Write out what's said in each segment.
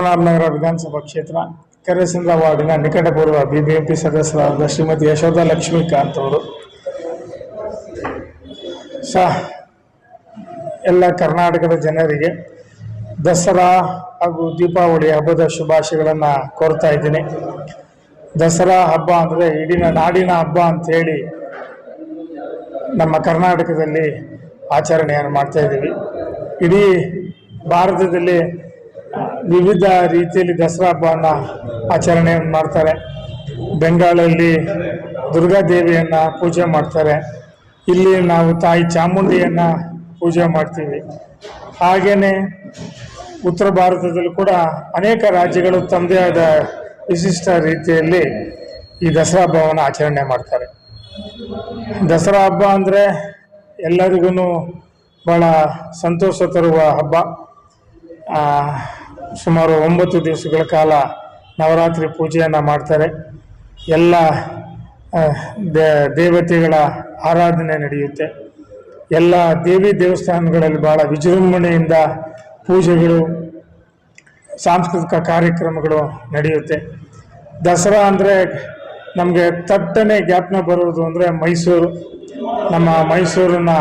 ರಾಮನಗರ ವಿಧಾನಸಭಾ ಕ್ಷೇತ್ರ, ಕರೆಸಿಂದ ವಾರ್ಡಿನ ನಿಕಟಪೂರ್ವ ಬಿಬಿಎಂಪಿ ಸದಸ್ಯರಾದ ಶ್ರೀಮತಿ ಯಶೋಧ ಲಕ್ಷ್ಮೀಕಾಂತ್ ಅವರು. ಸಹ ಎಲ್ಲ ಕರ್ನಾಟಕದ ಜನರಿಗೆ ದಸರಾ ಹಾಗೂ ದೀಪಾವಳಿ ಹಬ್ಬದ ಶುಭಾಶಯಗಳನ್ನು ಕೋರ್ತಾ ಇದ್ದೀನಿ. ದಸರಾ ಹಬ್ಬ ಅಂದರೆ ಇಡೀ ನಾಡಿನ ಹಬ್ಬ ಅಂಥೇಳಿ ನಮ್ಮ ಕರ್ನಾಟಕದಲ್ಲಿ ಆಚರಣೆಯನ್ನು ಮಾಡ್ತಾ ಇದ್ದೀವಿ. ಇಡೀ ಭಾರತದಲ್ಲಿ ವಿವಿಧ ರೀತಿಯಲ್ಲಿ ದಸರಾ ಹಬ್ಬವನ್ನು ಆಚರಣೆ ಮಾಡ್ತಾರೆ. ದುರ್ಗಾ ದುರ್ಗಾದೇವಿಯನ್ನು ಪೂಜೆ ಮಾಡ್ತಾರೆ. ಇಲ್ಲಿ ನಾವು ತಾಯಿ ಚಾಮುಂಡಿಯನ್ನು ಪೂಜೆ ಮಾಡ್ತೀವಿ. ಹಾಗೆಯೇ ಉತ್ತರ ಭಾರತದಲ್ಲೂ ಕೂಡ ಅನೇಕ ರಾಜ್ಯಗಳು ತಮ್ಮದೇ ಆದ ವಿಶಿಷ್ಟ ರೀತಿಯಲ್ಲಿ ಈ ದಸರಾ ಹಬ್ಬವನ್ನು ಆಚರಣೆ ಮಾಡ್ತಾರೆ. ದಸರಾ ಹಬ್ಬ ಅಂದರೆ ಎಲ್ಲರಿಗೂ ಭಾಳ ಸಂತೋಷ ತರುವ ಹಬ್ಬ. ಸುಮಾರು ಒಂಬತ್ತು ದಿವಸಗಳ ಕಾಲ ನವರಾತ್ರಿ ಪೂಜೆಯನ್ನು ಮಾಡ್ತಾರೆ. ಎಲ್ಲ ದೇವತೆಗಳ ಆರಾಧನೆ ನಡೆಯುತ್ತೆ. ಎಲ್ಲ ದೇವಿ ದೇವಸ್ಥಾನಗಳಲ್ಲಿ ಭಾಳ ವಿಜೃಂಭಣೆಯಿಂದ ಪೂಜೆಗಳು, ಸಾಂಸ್ಕೃತಿಕ ಕಾರ್ಯಕ್ರಮಗಳು ನಡೆಯುತ್ತೆ. ದಸರಾ ಅಂದರೆ ನಮಗೆ ತಟ್ಟನೆ ಗ್ಯಾಪ್ನ ಬರುವುದು ಅಂದರೆ ಮೈಸೂರು. ನಮ್ಮ ಮೈಸೂರಿನ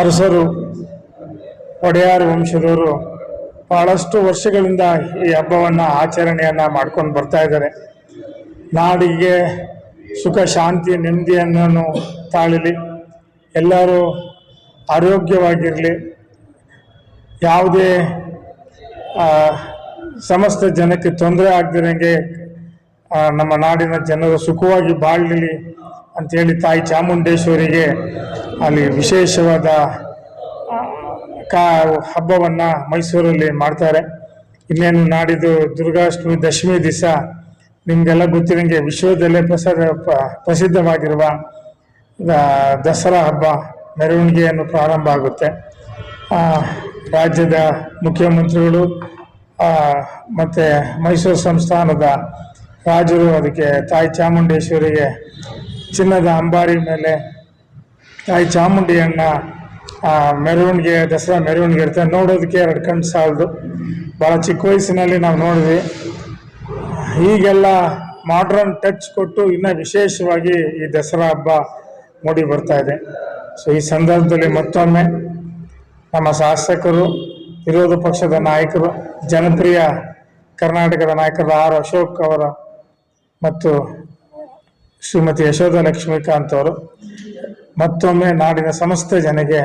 ಅರಸರು, ಒಡೆಯಾರ ವಂಶದವರು ಭಾಳಷ್ಟು ವರ್ಷಗಳಿಂದ ಈ ಹಬ್ಬವನ್ನು ಆಚರಣೆಯನ್ನು ಮಾಡ್ಕೊಂಡು ಬರ್ತಾ ಇದ್ದಾರೆ. ನಾಡಿಗೆ ಸುಖ, ಶಾಂತಿ ನೆಮ್ಮದಿಯನ್ನು ತಾಳಲಿ. ಎಲ್ಲರೂ ಆರೋಗ್ಯವಾಗಿರಲಿ. ಯಾವುದೇ ಸಮಸ್ತ ಜನಕ್ಕೆ ತೊಂದರೆ ಆಗದಿರಂಗೆ ನಮ್ಮ ನಾಡಿನ ಜನರು ಸುಖವಾಗಿ ಬಾಳಲಿ ಅಂತೇಳಿ ತಾಯಿ ಚಾಮುಂಡೇಶ್ವರಿಗೆ ಅಲ್ಲಿ ವಿಶೇಷವಾದ ಕಾ ಹಬ್ಬವನ್ನು ಮೈಸೂರಲ್ಲಿ ಮಾಡ್ತಾರೆ. ಇನ್ನೇನು ನಾಡಿದ್ದು ದುರ್ಗಾಷ್ಟಮಿ, ದಶಮಿ ದಿವಸ ನಿಮಗೆಲ್ಲ ಗೊತ್ತಿರಂಗೆ ವಿಶ್ವದಲ್ಲೇ ಪ್ರಸಾದ ಪ್ರಸಿದ್ಧವಾಗಿರುವ ದಸರಾ ಹಬ್ಬ ಮೆರವಣಿಗೆಯನ್ನು ಪ್ರಾರಂಭ ಆಗುತ್ತೆ. ರಾಜ್ಯದ ಮುಖ್ಯಮಂತ್ರಿಗಳು ಮತ್ತೆ ಮೈಸೂರು ಸಂಸ್ಥಾನದ ರಾಜರು, ಅದಕ್ಕೆ ತಾಯಿ ಚಾಮುಂಡೇಶ್ವರಿಗೆ ಚಿನ್ನದ ಅಂಬಾರಿ ಮೇಲೆ ತಾಯಿ ಚಾಮುಂಡಿಯನ್ನು ಮೆರವಣಿಗೆ, ದಸರಾ ಮೆರವಣಿಗೆ ಇರುತ್ತೆ. ನೋಡೋದಕ್ಕೆ ಎರಡು ಕಣ್ಣು ಸಾಲದು. ಭಾಳ ಚಿಕ್ಕ ವಯಸ್ಸಿನಲ್ಲಿ ನಾವು ನೋಡಿದ್ವಿ. ಈಗೆಲ್ಲ ಮಾಡ್ರನ್ ಟಚ್ ಕೊಟ್ಟು ಇನ್ನೂ ವಿಶೇಷವಾಗಿ ಈ ದಸರಾ ಹಬ್ಬ ಮೂಡಿ ಬರ್ತಾ ಇದೆ. ಸೊ ಈ ಸಂದರ್ಭದಲ್ಲಿ ಮತ್ತೊಮ್ಮೆ ನಮ್ಮ ಶಾಸಕರು, ವಿರೋಧ ಪಕ್ಷದ ನಾಯಕರು, ಜನಪ್ರಿಯ ಕರ್ನಾಟಕದ ನಾಯಕರ ಆರ್ ಅಶೋಕ್ ಅವರ ಮತ್ತು ಶ್ರೀಮತಿ ಯಶೋಧ ಲಕ್ಷ್ಮೀಕಾಂತ್ ಅವರು ಮತ್ತೊಮ್ಮೆ ನಾಡಿನ ಸಮಸ್ತ ಜನಗೆ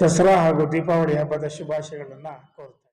ದಸರಾ ಹಾಗೂ ದೀಪಾವಳಿ ಹಬ್ಬದ ಶುಭಾಶಯಗಳನ್ನು ಕೋರುತ್ತೇನೆ.